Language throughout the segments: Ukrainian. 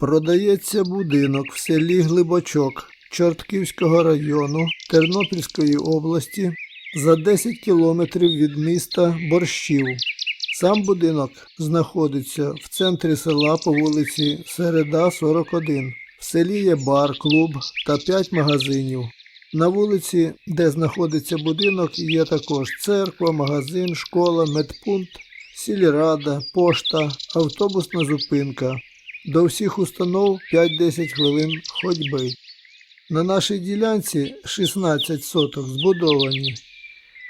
Продається будинок в селі Глибочок Чортківського району Тернопільської області за 10 кілометрів від міста Борщів. Сам будинок знаходиться в центрі села по вулиці Середа, 41. В селі є бар, клуб та 5 магазинів. На вулиці, де знаходиться будинок, є також церква, магазин, школа, медпункт, сільрада, пошта, автобусна зупинка. До всіх установ 5-10 хвилин ходьби. На нашій ділянці 16 соток збудовані.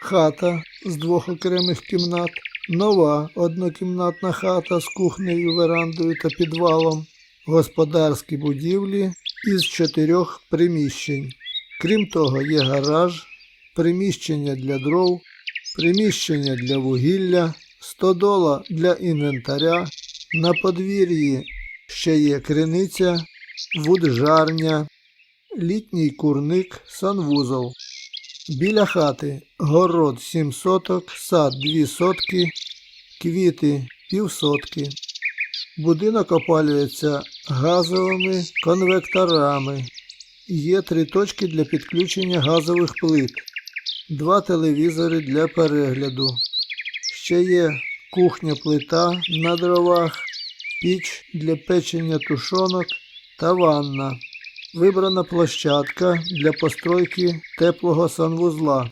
Хата з двох окремих кімнат, нова однокімнатна хата з кухнею, верандою та підвалом, господарські будівлі із чотирьох приміщень. Крім того, є гараж, приміщення для дров, приміщення для вугілля, стодола для інвентаря. На подвір'ї ще є криниця, вуджарня, літній курник, санвузол. Біля хати город 7 соток, сад 2 сотки, квіти півсотки. Будинок опалюється газовими конвекторами. Є три точки для підключення газових плит, два телевізори для перегляду. Ще є кухня плита на дровах, піч для печення тушонок та ванна. Вибрана площадка для постройки теплого санвузла.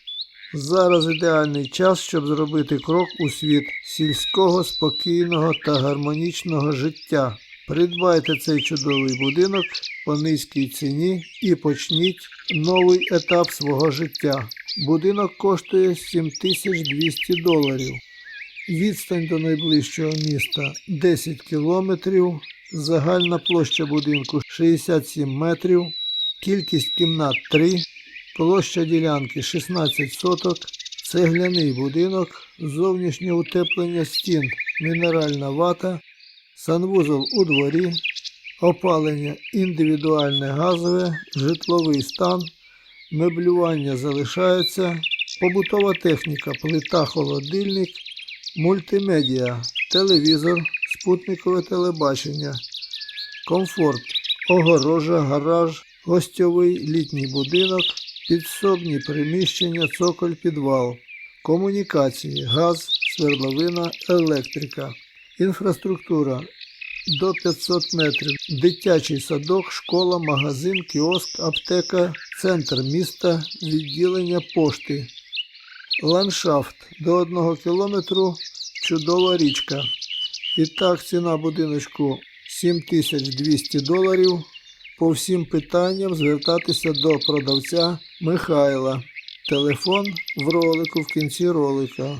Зараз ідеальний час, щоб зробити крок у світ сільського, спокійного та гармонічного життя. Придбайте цей чудовий будинок по низькій ціні і почніть новий етап свого життя. Будинок коштує 7200 доларів. Відстань до найближчого міста 10 кілометрів, загальна площа будинку 67 метрів, кількість кімнат 3, площа ділянки 16 соток, цегляний будинок, зовнішнє утеплення стін, мінеральна вата, санвузол у дворі, опалення індивідуальне газове, житловий стан, меблювання залишається, побутова техніка, плита, холодильник, мультимедіа, телевізор, спутникове телебачення, комфорт, огорожа, гараж, гостьовий літній будинок, підсобні приміщення, цоколь, підвал, комунікації, газ, свердловина, електрика, інфраструктура до 500 метрів, дитячий садок, школа, магазин, кіоск, аптека, центр міста, відділення пошти. Ландшафт до 1 кілометру чудова річка. І так, ціна будиночку 7200 доларів. По всім питанням звертатися до продавця Михайла. Телефон в ролику в кінці ролика.